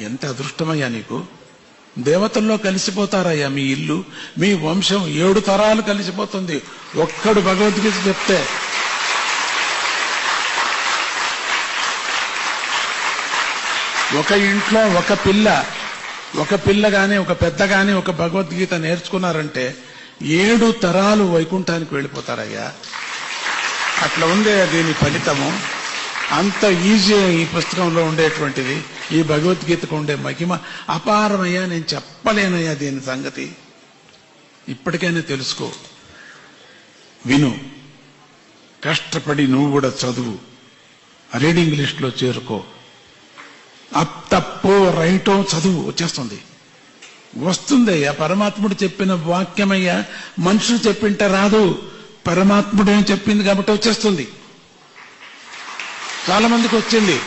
ఎంత అదృష్టమయ్యా నీకు? దేవతల్లో కలిసిపోతారయ్యా మీ ఇల్లు మీ వంశం ఏడు తరాలు కలిసిపోతుంది. ఒక్కడు భగవద్గీత చెప్తే. ఒక ఇంట్లో ఒక పిల్ల ఒక పిల్ల గాని ఒక పెద్ద గాని ఒక భగవద్గీత నేర్చుకున్నారంటే ఏడు తరాలు వైకుంఠానికి వెళ్ళిపోతారయ్యా. అట్లా ఉందే దీని ఫలితము. అంత ఈజీ ఈ పుస్తకంలో ఉండేటువంటిది. ఈ భగవద్గీతకు ఉండే మహిమ అపారమయ్యా నేను చెప్పలేనయ్యా దీని సంగతి. ఇప్పటికైనా తెలుసుకో. విను. కష్టపడి నువ్వు కూడా చదువు. రీడింగ్ లిస్ట్లో చేరుకో. అప్ తప్పో రైటో చదువు. వచ్చేస్తుంది. వస్తుందయ్యా పరమాత్ముడు చెప్పిన వాక్యమయ్యా మనుషులు చెప్పింటే రాదు. పరమాత్ముడు ఏం చెప్పింది కాబట్టి వచ్చేస్తుంది. చాలా మందికి వచ్చింది.